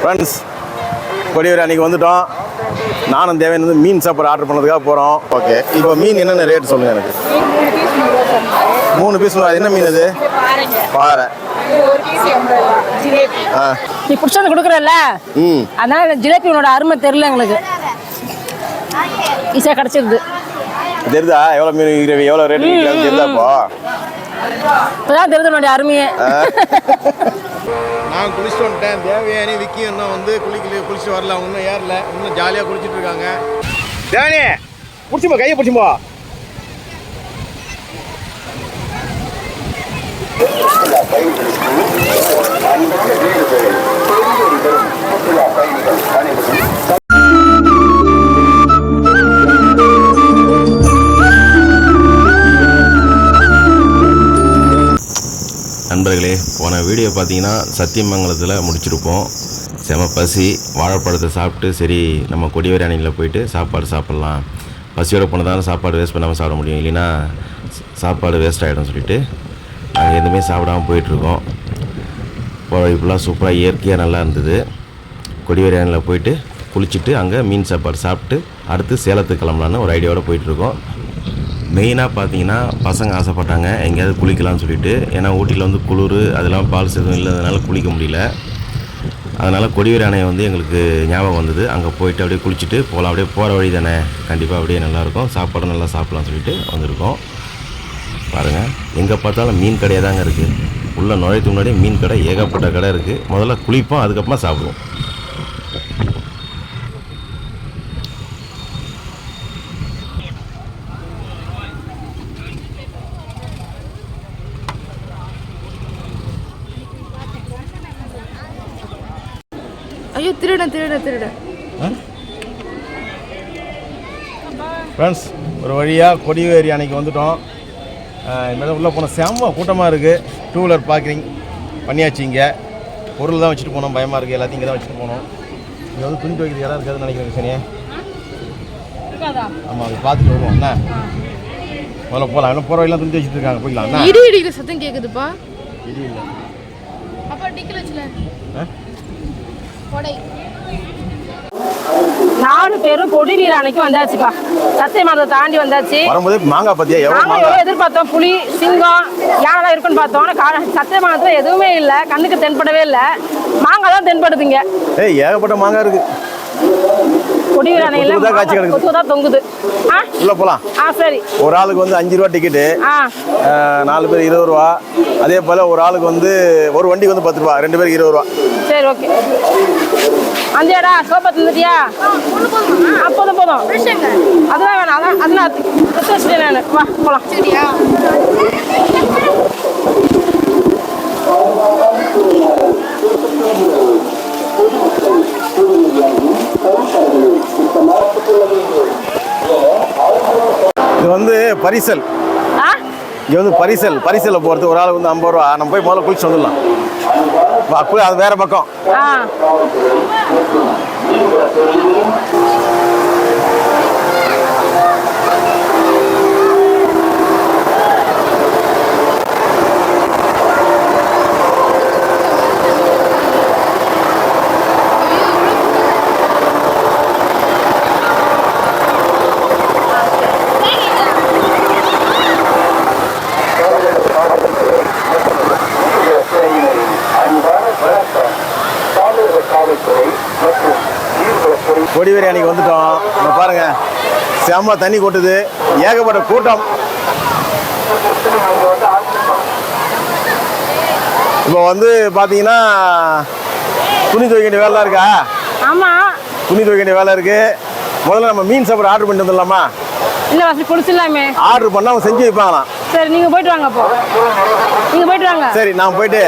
Friends Kodiyur அன்னைக்கு வந்துட்டோம். நானும் தேவையான வந்து மீன் சாப்பாடு ஆர்டர் பண்ணதுக்காக போகிறோம் ஓகே இப்போ மீன் என்னென்ன ரேட் சொல்லுங்கள் எனக்கு? மூணு பீஸ் அது என்ன மீன் அது? பாறை. ஆ. நீ பிடிச்சி வந்து கொடுக்குறல்ல? ம். அதனால ஜிலேபி உன்னோட அருமை தெரியல எங்களுக்கு. ஈஸியாக கிடச்சிருது. தெரியுதா எவ்வளோ மீன் எவ்வளோ ரேட் விற்கிறாங்க தெரியுதா இப்போ? இப்போதான் தெரியுது உன்னோட அருமையே. நான் குளிச்சுட்டு வந்துட்டேன் தேவயானி விக்கி இன்னும் வந்து குளிக்கல குளிச்சுட்டு வரல அவங்க இன்னும் ஏறல இன்னும் ஜாலியாக குளிச்சுட்டு இருக்காங்க. தேவனி பிடிச்சிப்பா கையை பிடிச்சிப்பா. நண்பர்களே பார்த்தீங்கன்னா சத்தியமங்கலத்தில் முடிச்சிருப்போம். செம பசி வாழைப்பழத்தை சாப்பிட்டு சரி நம்ம கொடிவேரி அணையில் போயிட்டு சாப்பாடு சாப்பிட்லாம். பசியோடு போனதான சாப்பாடு வேஸ்ட் பண்ணாமல் சாப்பிட முடியும். இல்லைன்னா சாப்பாடு வேஸ்ட் ஆகிடும் சொல்லிட்டு நாங்கள் எதுவுமே சாப்பிடாம போயிட்டுருக்கோம். இப்போ இப்படிலாம் சூப்பராக இயற்கையாக நல்லா இருந்தது. கொடிவேரி அணையில் போயிட்டு குளிச்சுட்டு அங்கே மீன் சாப்பாடு சாப்பிட்டு அடுத்து சேலத்துக்கு கிளம்பலான்னு ஒரு ஐடியாவோட போயிட்டுருக்கோம். மெயினாக பார்த்தீங்கன்னா பசங்க ஆசைப்பட்டாங்க எங்கேயாவது குளிக்கலாம்னு சொல்லிட்டு. ஏன்னா ஊட்டியில் வந்து குளிர் அதெல்லாம் பால்ஸ் எதுவும் இல்லாதனால குளிக்க முடியல. அதனால் கொடிவேரி அணை வந்து எங்களுக்கு ஞாபகம் வந்தது. அங்கே போயிட்டு அப்படியே குளிச்சுட்டு போகலாம் அப்படியே போகிற வழி தானே. கண்டிப்பாக அப்படியே நல்லாயிருக்கும். சாப்பாடு நல்லா சாப்பிட்லாம்னு சொல்லிட்டு வந்திருக்கோம். பாருங்கள் எங்கே பார்த்தாலும் மீன் கடையாக தாங்க இருக்குது உள்ளே நுழையத்துக்கு முன்னாடி மீன் கடை ஏகப்பட்ட கடை இருக்குது முதல்ல குளிப்போம் அதுக்கப்புறமா சாப்பிடுவோம் ஐயோ திருட திருட? திருட ஃப்ரெண்ட்ஸ் ஒரு வழியாக கொடிவேரி அணைக்கு வந்துட்டோம். இனிமேல் உள்ளே போன செம்ம கூட்டமாக இருக்குது டூ வீலர் பார்க்கிங் பண்ணியாச்சு இங்கே. பொருள் தான் வச்சுட்டு போனோம். பயமாக இருக்குது எல்லாத்தையும் இங்கே தான் வச்சுட்டு போனோம். இங்கே வந்து துணி துவைக்கிறது இடம் இருக்காதுன்னு நினைக்கிறேன் சனியே ஆமாம் அதை பார்த்துட்டு வருவோம். என்ன? முதல்ல போகலாம் இன்னும் போகிற வழியெல்லாம் துணி துவச்சிட்டு இருக்காங்க. போய்க்கலாம். இடி இடிக்கிற சத்தம் கேக்குதுப்பா. இது இல்லை. அப்பா டிக்கல வச்சுல? கொடை. நாலு பேரும் கொடி நீர் அணைக்கு வந்தாச்சுப்பா. சத்திய மரத்தை தாண்டி வந்தாச்சு. வரும்போது மாங்காய் பார்த்தியா எவ்வளோ நாங்க மாங்காய்? எவ்வளவு எதிர்பார்த்தோம்? புலி சிங்கம் யானை இருக்குன்னு பார்த்தோம். ஆனா கா- சத்திய மரத்துல எதுவுமே இல்லை. கண்ணுக்கு தென்படவே இல்லை. மாங்காய் தான் தென்படுதுங்க. ஏய் ஏகப்பட்ட மாங்காய் இருக்குது கொடி நீர் அணையில கொத்துதான் காய்ச்சி கிடக்குது. கொத்து தான் தொங்குது. ஆ? உள்ளே போகலாம் ஆ சரி. ஒரு ஆளுக்கு வந்து அஞ்சு ரூபா டிக்கெட்டு நாலு பேர் இருபது ரூபா. அதே போல் ஒரு ஆளுக்கு வந்து ஒரு வண்டிக்கு வந்து பத்து ரூபா ரெண்டு பேருக்கு இருபது ரூபா. சரி ஓகே. அந்தியாடா சோப்பா தந்துட்டியா ஆ போதும் அதெல்லாம் வேணாம் அதான் அதெல்லாம் வச்சுட்டேன் நான். வா போலாம். சரியா? இது வந்து பரிசல். இங்கே வந்து பரிசல். பரிசலில் போகிறது ஒரு ஆளுக்கு வந்து ஐம்பது ரூபா. நம்ம போய் முதல்ல குளிச்சு வந்துடலாம். அது வேறு பக்கம். அன்னைக்கு வந்துட்டோம். பாருங்க. செம்ம தண்ணி கொட்டுது. ஏகப்பட்ட கூட்டம். இப்போ வந்து பார்த்தீங்கன்னா துணி துவைக்க வேண்டிய வேலை இருக்கா? ஆமா. துணி துவைக்க வேண்டிய வேலை இருக்கு. முதல்ல நம்ம மீன் சாப்பாடு ஆர்டர் பண்ணிட்டு வந்துடலாமா? இல்ல வசதி குடிச்சிடலாமே ஆர்டர் பண்ணால் அவங்க செஞ்சு வைப்பாங்களாம். சரி நீங்க போயிட்டு வாங்க அப்போ. நீங்க போயிட்டு வாங்க. சரி நான் போயிட்டு.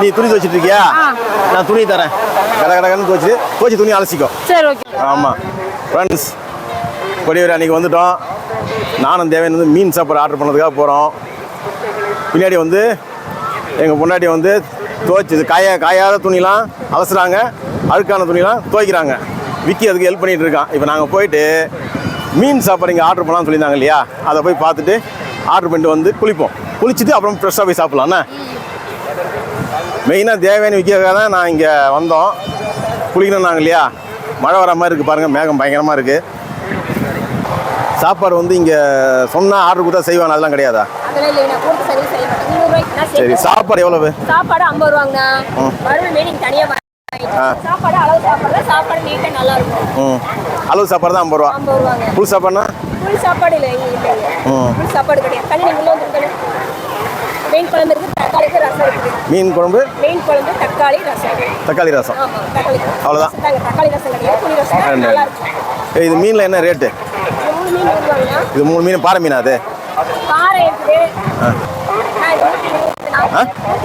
நீ துணி துவைச்சிட்டு இருக்கியா. நான் துணி தரேன். கட கடகன்னு துவைச்சு துவைச்சி துணி அலசிக்கோ. சரி ஓகே. ஆமாம் ஃப்ரெண்ட்ஸ் கொடிவேரி அன்னைக்கு வந்துட்டோம். நானும் தேவையான வந்து மீன் சாப்பாடு ஆர்டர் பண்ணதுக்காக போகிறோம் பின்னாடி வந்து எங்கள் பொண்டாட்டி வந்து துவைச்சி காய காயாத துணிலாம் அலசுறாங்க. அழுக்கான துணிலாம் துவைக்கிறாங்க. விக்கி அதுக்கு ஹெல்ப் பண்ணிட்டு இருக்கான். இப்போ நாங்கள் போயிட்டு மீன் சாப்பாடு இங்கே ஆர்டர் பண்ணலாம்னு சொல்லியிருந்தாங்க இல்லையா? அதை போய் பார்த்துட்டு ஆர்டர் பண்ணிட்டு வந்து குளிப்போம். குளிச்சுட்டு அப்புறம் ஃப்ரெஷ்ஷாக போய் சாப்பிட்லாண்ணே மெயினாக தேவையான விற்கிறதுக்காக தான் நான் இங்கே வந்தோம். குளிக்கணும்னாங்க இல்லையா? மழை வர மாதிரி இருக்குது பாருங்கள் மேகம் பயங்கரமாக இருக்குது சாப்பாடு வந்து இங்கே சொன்னால் ஆர்டர் கொடுத்தா செய்வாங்க. அதெல்லாம் கிடையாதா? சரி. சாப்பாடு எவ்வளவு? சாப்பாடு ஐம்பது ரூபாங்கண்ணா. மறுபடியும். சாப்பாடு அளவு சாப்பாடு நல்லா இருக்கும். அளவு சாப்பாடு தான் ஐம்பது ரூபா. புல் சாப்பாடுனா ஃபுல் சாப்பாடு இல்லை இங்க இல்லைங்க. ஃபுல் சாப்பாடு கிடையாது. நீங்க உள்ள வந்துருக்கணும் மீன் குழம்பு இருக்கு தக்காளி ரசம் இருக்குது மீன் குழம்பு? மீன் குழம்பு தக்காளி ரசம். தக்காளி ரசம். தக்காளி அவ்வளவுதான். நாங்க தக்காளி ரசம் கிடையாது புளி ரசம். நல்லா இருக்கும். இது மீனில் என்ன ரேட்டு மூணு மீன் வருவாங்க இது மூணு மீன் பாறை மீனா அது? காரை இருக்குது.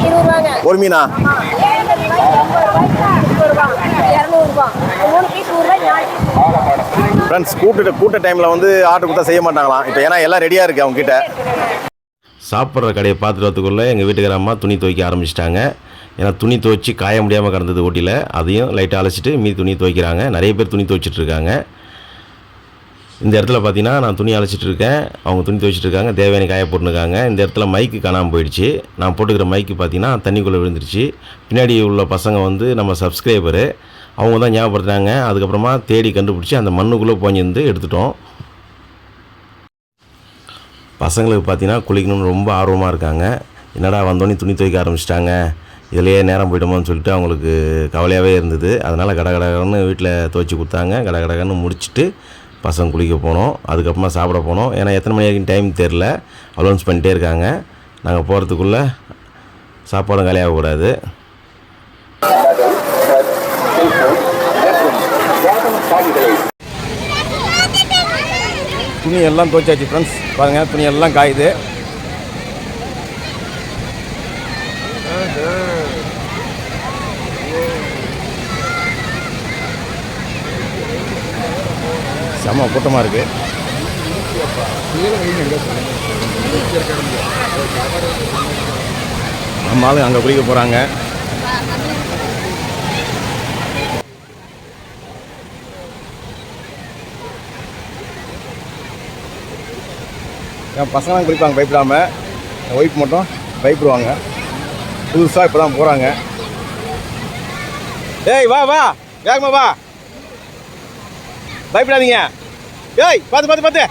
இருபது ரூபாங்க. ஒரு மீனா? ஆமா. எழுபது ரூபாய், எண்பது ரூபாய், முப்பது ரூபாய், இருநூறு ரூபாய். மூணு பீஸ் நூறு ரூபாய், நாலு பீஸ் ஃப்ரெண்ட்ஸ் கூப்பிட்டு கூட்ட டைமில் வந்து ஆர்டர் கொடுத்தா செய்ய மாட்டாங்களாம். இப்போ ஏன்னா எல்லாம் ரெடியாக இருக்குது அவங்ககிட்ட. சாப்பிட்ற கடையை பார்த்துட்டு வரதுக்குள்ளே எங்கள் வீட்டுக்கார அம்மா துணி துவைக்க ஆரம்பிச்சிட்டாங்க. ஏன்னா துணி துவைச்சி காய முடியாமல் கிடந்தது ஓட்டியில் அதையும் லைட்டாக அழைச்சிட்டு மீதி துணி துவைக்கிறாங்க. நிறைய பேர் துணி துவைச்சிட்ருக்காங்க இந்த இடத்துல பார்த்தீங்கன்னா நான் துணி அழைச்சிட்டு இருக்கேன் அவங்க துணி துவைச்சிட்டு இருக்காங்க தேவையான காய போட்டுருக்காங்க இந்த இடத்துல மைக்கு காணாமல் போயிடுச்சு. நான் போட்டுக்கிற மைக்கு பார்த்தீங்கன்னா தண்ணிக்குள்ளே விழுந்துருச்சு. பின்னாடி உள்ள பசங்க வந்து நம்ம சப்ஸ்கிரைபரு அவங்க தான் ஞாபகப்படுத்துனாங்க. அதுக்கப்புறமா தேடி கண்டுபிடிச்சி அந்த மண்ணுக்குள்ளே போஞ்சிருந்து எடுத்துட்டோம். பசங்களுக்கு பார்த்தீங்கன்னா குளிக்கணும்னு ரொம்ப ஆர்வமாக இருக்காங்க. என்னடா வந்தோடனே துணி துவைக்க ஆரம்பிச்சிட்டாங்க. இதுலேயே நேரம் போயிட்டோமோன்னு சொல்லிட்டு அவங்களுக்கு கவலையாகவே இருந்தது. அதனால் கட வீட்டில் துவைச்சி கொடுத்தாங்க. கட முடிச்சுட்டு பசங்க குளிக்க போனோம் அதுக்கப்புறமா சாப்பிட போனோம். ஏன்னா எத்தனை மணி வரைக்கும் டைம் தெரில அலௌன்ஸ் பண்ணிட்டே இருக்காங்க. நாங்கள் போகிறதுக்குள்ளே சாப்பாடும் காலியாகக்கூடாது துணி எல்லாம் துவைச்சாச்சு ஃப்ரெண்ட்ஸ் பாருங்கள் துணி எல்லாம் காயுது. செம்ம கூட்டமாக இருக்குது நம்ம ஆளுங்க அங்கே குளிக்க போகிறாங்க என் பசங்களாம் குளிப்பாங்க பயப்படாம. என் ஒய்ஃப் மட்டும் பயப்படுவாங்க. புதுசாக இப்போ தான் போகிறாங்க ஏய் வா வா. வேகமா வா. பயப்படாதீங்க. ஏய் பார்த்து பார்த்து பார்த்து.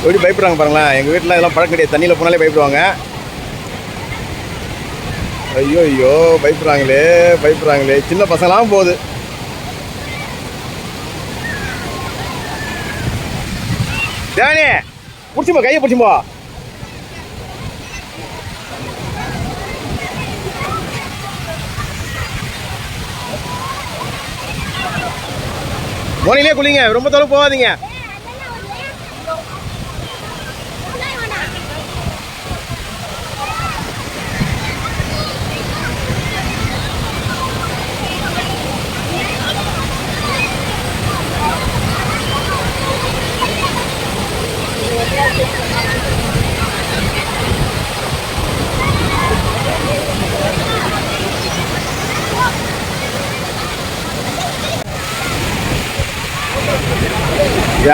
எப்படி பயப்படுறாங்க பாருங்களேன். எங்கள் வீட்டில் இதெல்லாம் பழக்கம் கிடையாது. தண்ணியில் போனாலே பயப்படுவாங்க. ஐயோ ஐயோ பயப்படுறாங்களே பயப்படுறாங்களே. சின்ன பசங்களாம் போகுது. டேனி பிடிச்சிப்போ கையை பிடிச்சிப்போ மோனிலே குளிங்க ரொம்ப தொலை போகாதீங்க.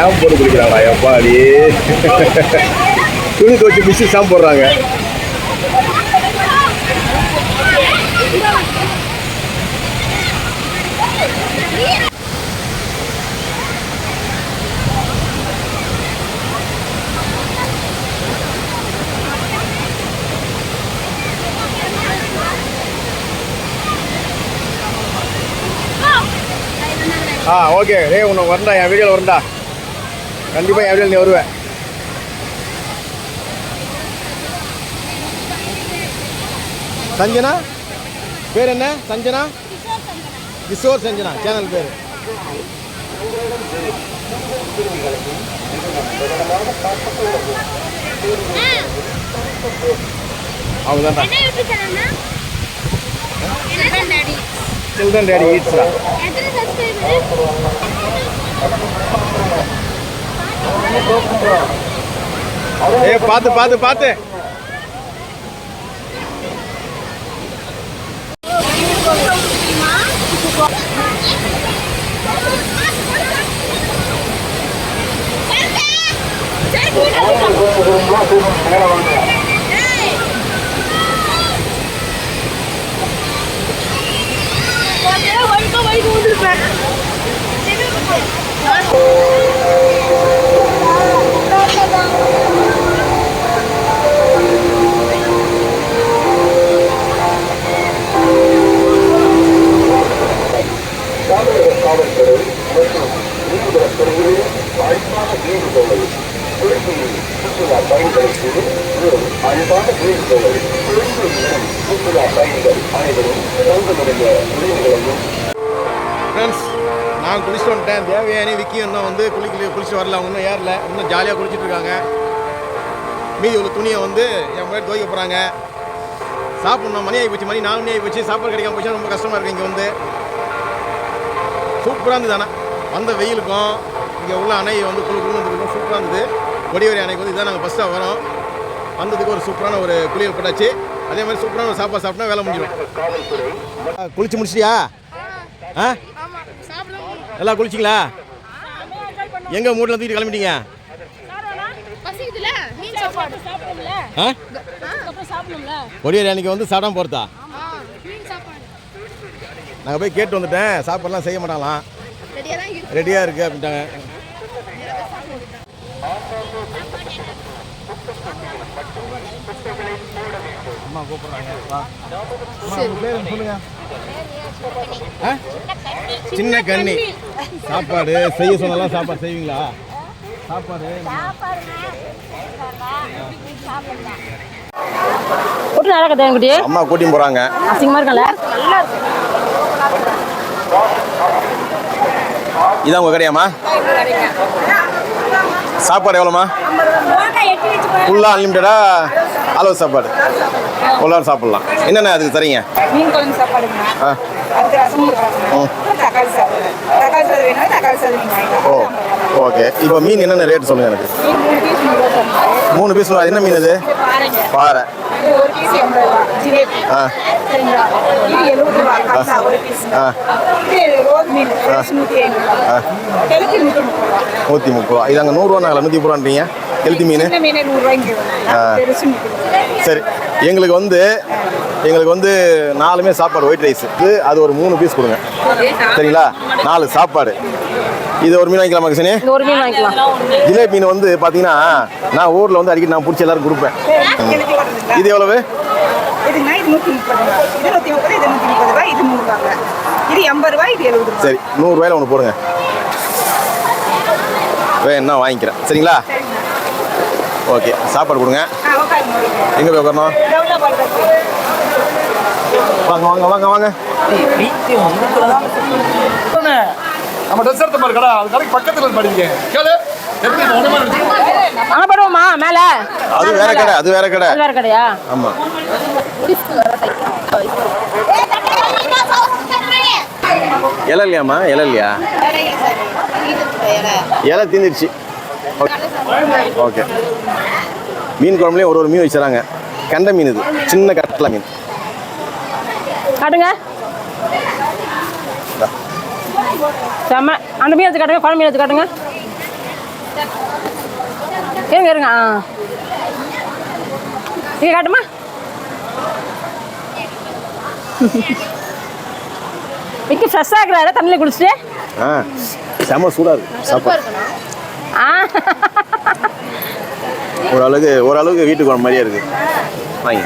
சாம்பு போட்டு குளிக்கிறாங்களா எப்பாடி துணி துவச்சி மிஷின் சாம்பு போடுறாங்க. ஆ ஓகே. டேய் உன்னை வரண்டா என் வீடியோவில் வரண்டா. கண்டிப்பாக வீடியோவில் நீ வருவேன் சஞ்சனா? பேர் என்ன? சஞ்சனா? கிஷோர் சஞ்சனா. சேனல் பேர். அவங்க தான் சில்ட்ரன் டேடி ஈட்ஸ்ரா ஏ பார்த்து பார்த்து பார்த்து வயிற்று வயிற்று வந்துருப்பேன். ஃப்ரெண்ட்ஸ் வந்துட்டேன் தேவயானி விக்கி இன்னும் வந்து குளிக்கல குளிச்சுட்டு வரல அவங்க இன்னும் ஏறல இன்னும் ஜாலியாக குளிச்சுட்டு இருக்காங்க. மீதி உள்ள துணியை வந்து என் முன்னாடி துவைக்க போகிறாங்க சாப்பிட்ணும் மணி ஆகி போச்சு மணி நாலு மணி ஆகி போச்சு சாப்பாடு கிடைக்காம போச்சு ரொம்ப கஷ்டமாக இருக்குது இங்கே வந்து. சூப்பராக இருந்தது ஆனால் வந்த வெயிலுக்கும் இங்கே உள்ள அணை வந்து குழு குழுந்துருக்கும் சூப்பராக இருந்தது. கொடிவேரி அணைக்கு வந்து இதான் நாங்கள் ஃபஸ்ட்டாக வரோம். வந்ததுக்கு ஒரு சூப்பரான ஒரு குளியல் போட்டாச்சு. அதே மாதிரி சூப்பரான சாப்பாடு சாப்பிட்டா வேலை முடிஞ்சிடும் குளிச்சு முடிச்சிட்டியா? ஆ? எல்லாம் குளிச்சிங்களா? எங்கே மூட்டில் தூக்கிட்டு கிளம்பிட்டீங்க? கொடியேரி அன்னைக்கு வந்து சாப்பிடாம போகிறதா நாங்கள் போய் கேட்டு வந்துட்டேன். சாப்பாடுலாம் செய்ய மாட்டாங்களாம். ரெடியா தான் இருக்கு. ரெடியாக இருக்குது அப்படின்ட்டாங்க. கூப்பிட்றாங்க? சின்ன கண்ணி. சாப்பாடு செய்ய சொன்னாலாம் சாப்பாடு செய்வீங்களா? சாப்பாடு போட்டு நல்லா இருக்கா குட்டி அம்மா கூட்டின்னு போகிறாங்க அசிங்கமா இருக்கல நல்லா இதான் உங்கள் கடையாம்மா? சாப்பாடு எவ்வளோம்மா? ஃபுல்லாக அன்லிமிட்டடா அளவு சாப்பாடு. ஃபுல்லாக சாப்பிட்லாம். என்னென்ன அதுக்கு தரீங்க? மீன் குழம்பு சாப்பாடுங்க. ஆ. நீங்கள் ஓ. ஓகே. இப்போ மீன் என்னென்ன ரேட் சொல்லுங்கள் எனக்கு? மூணு பீஸ் என்ன மீன் இது? பாறை. ஆ. நூற்றி முப்பது ரூபா. இது அங்கே நூறுரூவா நூற்றி முப்பது ரூபான்றீங்க? கெளுத்தி மீன். சரி எங்களுக்கு வந்து எங்களுக்கு வந்து நாலுமே சாப்பாடு ஒயிட் ரைஸ் அது ஒரு மூணு பீஸ் கொடுங்க. சரிங்களா? நாலு சாப்பாடு. இது ஒரு மீன் வாங்கிக்கலாமா கிருஷ்ணி ஒரு மீன் வாங்கிக்கலாம். ஜிலேபி மீன் வந்து பார்த்தீங்கன்னா நான் ஊரில் வந்து அடிக்கடி நான் பிடிச்சி எல்லாரும் கொடுப்பேன். இது எவ்வளவு? சரி நூறுரூவாயில் ஒன்று போடுங்க. வேணா வாங்கிக்கிறேன். சரிங்களா? ஓகே சாப்பாடு கொடுங்க. எங்கே போய் உட்காரணும்? வாங்க வாங்க வாங்க வாங்க. நம்ம ட்ரெஸ் எடுத்த மாதிரி கடை அது கடைக்கு பக்கத்துல படிங்க. கேளு. அங்கே போடுவோமா? மேல? அது வேற கடை அது வேற கடை. அது வேற கடையா? ஆமாம் இலை இல்லையாம்மா இலை இல்லையா இலை தீந்துருச்சு. ஓகே. மீன் குழம்புலையும் ஒரு ஒரு மீன் வச்சுறாங்க. கண்டை மீன் இது. சின்ன கட்டளை மீன். காட்டுங்க. செம்ம அந்த மீன் எடுத்து காட்டுங்க. குழம்பு மீன் எடுத்து காட்டுங்க. இருங்க இருங்க. ஆ. இங்கே காட்டுமா? விக்கி ஃப்ரெஷ்ஷாக இருக்கிறாரு தண்ணியில் குளிச்சுட்டு. ஆ. செம்ம சூடாக இருக்கு. சாப்பாடு. ஆ. ஓரளவுக்கு ஓரளவுக்கு வீட்டுக்கு குழம்பு மாதிரியே இருக்கு. வாங்க.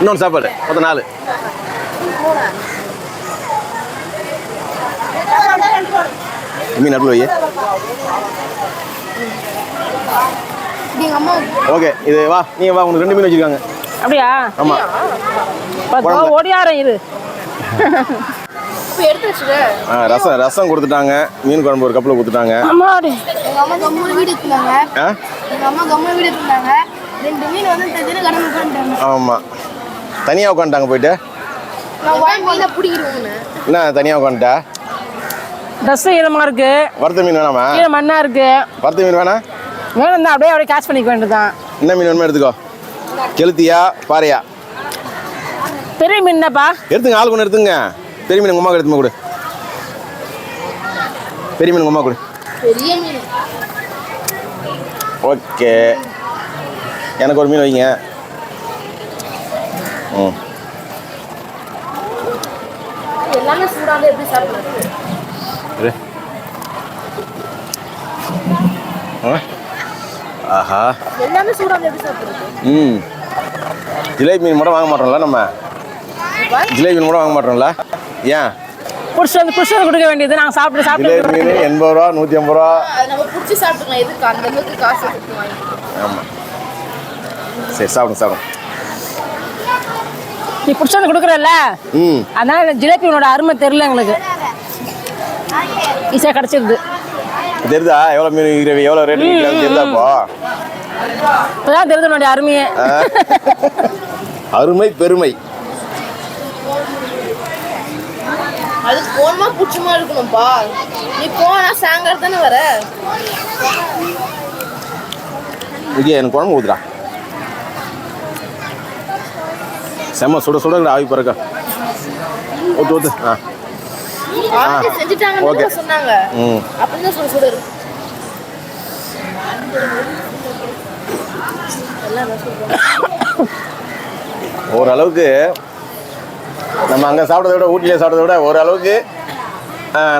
இன்னொன்று சாப்பாடு. மொத்தம் நாலு. மீன் நடுவில் வை எங்க அம்மா ஓகே இது வா நீ வா உனக்கு ரெண்டு மீன் வச்சிருக்காங்க. அப்படியா? பத்து ஓடியாரம் இது ஆ ரசம் ரசம் கொடுத்துட்டாங்க. மீன் குழம்பு ஒரு கப்பில் கொடுத்துட்டாங்க. அம்மா கம்முனு வீடு எடுத்துனாங்க ஆ? எங்க அம்மா வீடு ரெண்டு மீன் வந்து உட்காந்துட்டாங்க. ஆமாம் தனியாக உட்காந்துட்டாங்க போயிட்டு? நான் வாங்கி மீனை பிடிக்கிறேன் என்ன தனியாக உட்காந்துட்டா? ட்ரெஸ்ஸு ஈரமாக இருக்கு. வறுத்த மீன் வேணாமா? கீழே மண்ணாக இருக்கு. வறுத்த மீன் வேணா? வேணும் தான் அப்படியே அப்படியே கேட்ச் பண்ணிக்க வேண்டியதுதான். என்ன மீன் வேணுமோ எடுத்துக்கோ. கெளுத்தியா பாறையா? பெரிய மீன்தாப்பா எடுத்துங்க ஆள் கொண்டு எடுத்துங்க. பெரிய மீன் அம்மா எடுத்துமா கொடு. பெரிய மீன் அம்மா கொடு. பெரிய மீன் ஓகே. எனக்கு ஒரு மீன் வைங்க. ம். எல்லாமே சூடாக எப்படி சாப்பிடுறது. ஆஹா. எல்லாமே சூடாக எப்படி சாப்பிடுறது? ம். ஜிலேபி மீன் மட்டும் வாங்க மாட்டோம்ல நம்ம? ஜிலேபி மீன் மட்டும் வாங்க மாட்டோம்ல? ஏன் பிடிச்சி வந்து பிடிச்சி வந்து கொடுக்க வேண்டியது. நாங்கள் சாப்பிட்டு சாப்பிட்டு மீன் எண்பது ரூபா நூற்றி ஐம்பது ரூபா. அது நம்ம பிடிச்சி சாப்பிட்டுக்கலாம். எதுக்கு? அந்த அளவுக்கு காசு கொடுத்து வாங்கி ஆமாம் சரி சாப்பிடுங்க சாப்பிடுங்க. நீ பிடிச்சி வந்து கொடுக்குறல்ல? ம். அதனால ஜிலேபியோட அருமை தெரியல எங்களுக்கு. ஈஸியாக கிடச்சிருது. தெரியுதா எவ்வளோ மீன் விற்கிற எவ்வளோ ரேட்டு விற்கிறாங்க தெரியுதா இப்போ? இப்போதான் தெரியுது உன்னுடைய அருமையே. அருமை பெருமை. அதுக்கு போனமா பிடிச்சமா இருக்கணும்ப்பா நீ போனா சாயங்காலம் தானே வர இங்கே எனக்கு குழம்பு ஊத்துடா. செம்ம சுட சுட ஆவி பறக்க. ஊத்து ஊத்து. ஆ. தான் சொன்னாங்க. அப்படின்னு சொல்ல சுட இருக்கு. ஓரளவுக்கு நம்ம அங்கே சாப்பிட்றத விட ஊட்டியில் சாப்பிட்றத விட ஓரளவுக்கு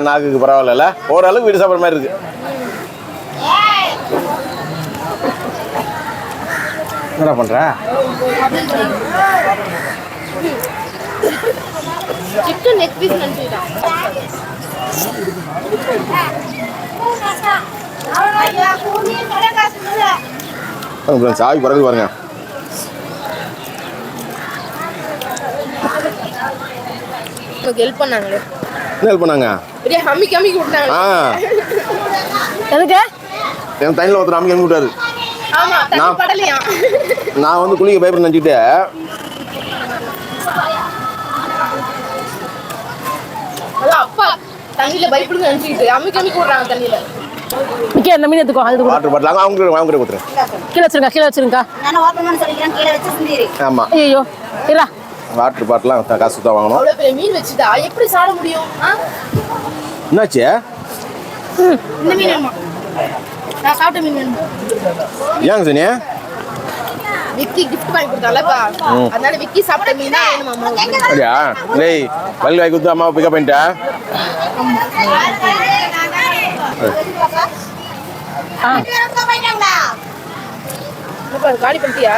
நாக்குக்கு பரவாயில்ல ஓரளவுக்கு வீடு சாப்பிட்ற மாதிரி இருக்கு என்னடா பண்ணுற சிக்கன் நெக் பீஸ் ஆவி பறக்குது பாருங்க நமக்கு ஹெல்ப் பண்ணாங்களே? என்ன ஹெல்ப் பண்ணாங்க. பெரிய ஹம்மிக்கு ஹம்மிக்கு விட்டாங்க ஆ. எதுக்கு? என் தண்ணியில் ஒருத்தர் அமுக்கி அமுக்கி விட்டாரு ஆமா தண்ணி நான்- படலையா? நான் வந்து குளிக்க பயப்பட நினச்சிட்டு அதான் அப்பா தண்ணியில பயப்படுங்க நினைச்சுக்கிட்டு அம்மிக்கு அம்மிக்கு விடுறாங்க தண்ணியில. மிக்கே அந்த மீன் எடுத்துக்கோ அது கூட. வாட்டர் பாட்டில் அங்கே அவங்க அவங்க கூட கொடுத்துருங்க கீழே வச்சிருங்க கீழே வச்சிருங்கக்கா நான் ஓப்பன் பண்ண சொல்லிக்கிறேன் கீழே வச்சு சிந்திரு ஆமாம் ஐயோ இரா. வாட்டர் பாட்டிலாம் காசு தான் வாங்கணும். பெரிய மீன் வச்சுட்டா எப்படி சாட முடியும்? என்னாச்சு? இந்த மீன் வேணுமா? நான் சாப்பிட்ட மீன் வேணுமா? ஏங்க சனியா விக்கி கிஃப்ட் பண்ணி கொடுத்தாலப்பா அதனால விக்கி சாப்பிட்ட மீன் தான் வேணுமா அம்மாவுக்கு அப்படியா? டேய் வள்ளி வாங்கி கொடுத்து அம்மா பிக்கப் பண்ணிட்டா? காலி பண்ணிட்டியா?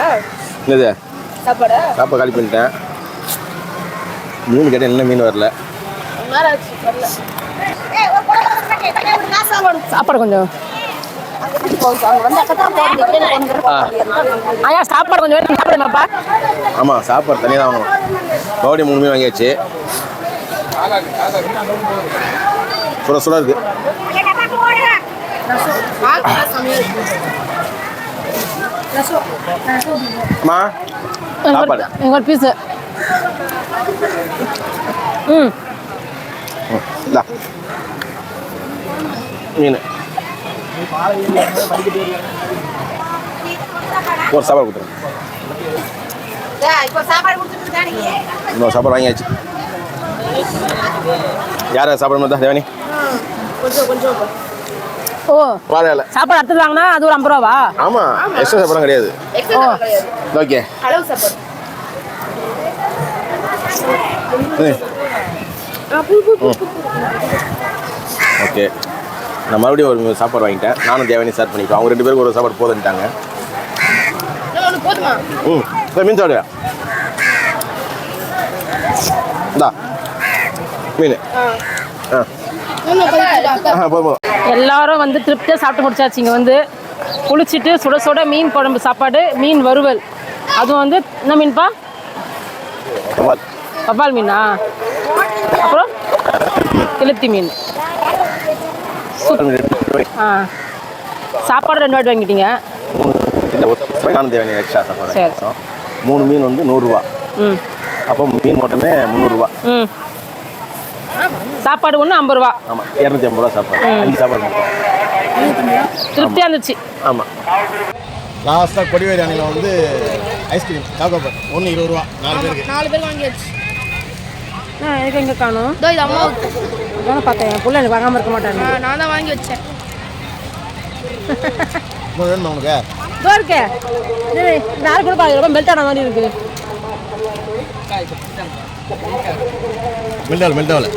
என்னது? சாப்பாடா? சாப்பா காலி பண்ணிட்டேன். மீன் கேட்டேன் என்ன மீன் வரல. சாப்பாடு கொஞ்சம். ஐயா சாப்பாடு கொஞ்சம் வேணும். சாப்பிடுங்கப்பா ஆமாம் சாப்பாடு தனியாக தான் வாங்கணும். மறுபடியும் மூணு மீன் வாங்கியாச்சு. சுட சுட இருக்கு. சாப்பாடு. பீஸு ம் இந்தா மீன் ஒரு சாப்பாடு கொடுத்துருங்க சாப்பாடு இன்னொரு வாங்கியாச்சு யார் சாப்பாடு மாதிரி தேவனி ஓ வாழையில சாப்பாடு அடுத்தது வாங்கினா அது ஒரு ஐம்பது ரூபாவா ஆமாம் எக்ஸ்ட்ரா சாப்பாடும் கிடையாது ஓகே அளவு சாப்பாடு ஓகே. நான் மறுபடியும் ஒரு சாப்பாடு வாங்கிட்டேன். நானும் தேவனி ஸ்டார்ட் பண்ணிப்போம் அவங்க ரெண்டு பேருக்கு ஒரு சாப்பாடு போதுன்ட்டாங்க. ம் சரி மீன் சாப்பிடுயா? இந்தா. மீன். ஆ. எல்லாரும் வந்து திருப்தியாக சாப்பிட்டு முடிச்சாச்சு. இங்கே வந்து குளிச்சுட்டு சுட சுட மீன் குழம்பு சாப்பாடு மீன் வறுவல். அதுவும் வந்து என்ன மீன்ப்பா. வவ்வால் மீனா? அப்புறம் கிளத்தி மீன். ஆ. சாப்பாடு ரெண்டு வாட்டி வாங்கிட்டீங்க. சரி. மூணு மீன் வந்து நூறுரூவா. ம். அப்போ மீன் மட்டுமே முந்நூறுரூவா. ம். சாப்பாடு ஒன்று ஐம்பது ரூபா. ஆமாம் இரநூத்தி ஐம்பது ரூபா சாப்பாடு. அஞ்சு சாப்பாடு திருப்தியாக இருந்துச்சு. ஆமாம் லாஸ்ட்டாக கொடிவேரி அணையில் வந்து ஐஸ்கிரீம் சாக்கோபர் ஒன்று இருபது ரூபா. நாலு பேருக்கு. நாலு பேர் வாங்கியாச்சு. ஆ எனக்கு எங்கே காணும்? இதோ இது அம்மாவுக்கு நானும் பார்த்தேன் என் பிள்ளை எனக்கு வாங்காமல் இருக்க மாட்டாங்க. நான் தான் வாங்கி வச்சேன். உனக்கு? இதோ இருக்கே. இது நாலு கூட பாருங்க ரொம்ப மெல்ட் ஆன மாதிரி இருக்கு. மெல்டாவில் மெல்டாவில்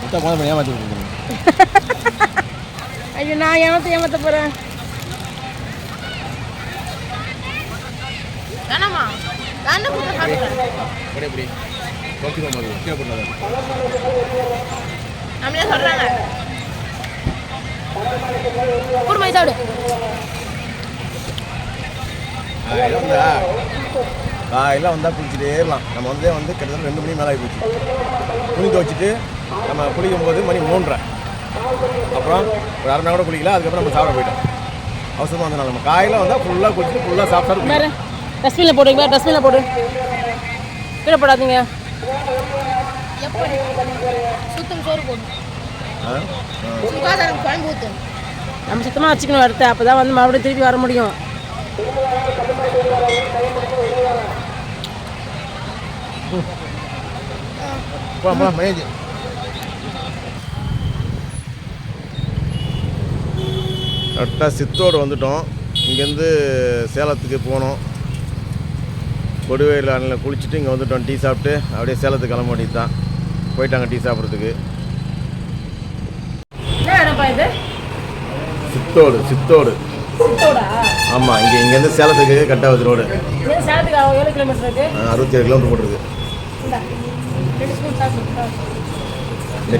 முட்டை குழந்தை ஏமாற்றி கொடுக்குறேன் ஐயோ நான் ஏமாத்த ஏமாத்த போறேன். வேணாமா? வேண்டாம் ஓகே மாதிரி கீழே நம்மளே குடும்பம் சாப்பிடு. காலையில் வந்தா காலையில் வந்தால் குளிச்சுட்டே இருக்கலாம். நம்ம வந்து வந்து கிட்டத்தட்ட ரெண்டு மணி மேலே ஆகி போச்சு துணி துவச்சிட்டு நம்ம குளிக்கும் போது மணி மூன்றரை. அப்புறம் ஒரு அரை மணி கூட குளிக்கல அதுக்கப்புறம் நம்ம சாப்பிட போயிட்டோம். அவசரமாக வந்தனால நம்ம காலையில் வந்தால் ஃபுல்லாக குளிச்சுட்டு ஃபுல்லாக சாப்பிட்டா டஸ்ட்பினில் போடுங்க வேறு டஸ்ட்பினில் போடு. கீழே போடாதீங்க. சுத்தம் சோறு சுகாதாரம் குழம்பு நம்ம சுத்தமாக வச்சுக்கணும் அடுத்து அப்போ தான் வந்து மறுபடியும் திருப்பி வர முடியும். போலாம் கரெக்டாக சித்தோடு வந்துட்டோம். இங்கேருந்து சேலத்துக்கு போனோம். கொடுவேல அணில் குளிச்சுட்டு இங்கே வந்துட்டோம் டீ சாப்பிட்டு அப்படியே சேலத்துக்கு கிளம்ப வேண்டியது தான் போயிட்டாங்க டீ சாப்பிட்றதுக்கு. சித்தோடு சித்தோடு. ஆமாம் இங்கே இங்கேருந்து சேலத்துக்கு கட்டாவது ரோடு. அறுபத்தி ஏழு கிலோமீட்டர் போட்டிருக்கு. இந்தா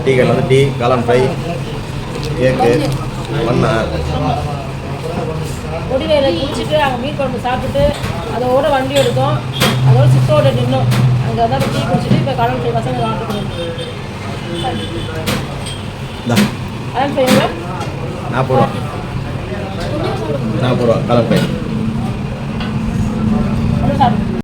டீ கடையில் வந்து டீ காளான் ஃப்ரை கேக்கு பண்ணை. கொடிவேலை குளிச்சுட்டு அங்கே மீன் குழம்பு சாப்பிட்டுட்டு அதோட வண்டி எடுத்தோம். அதோட சித்தோட நின்னோம். அங்கே வந்து டீ குடிச்சிட்டு இப்போ போய் பசங்க வாங்கிட்டு நாற்பது ரூபா. நாற்பது ரூபா ஃப்ரை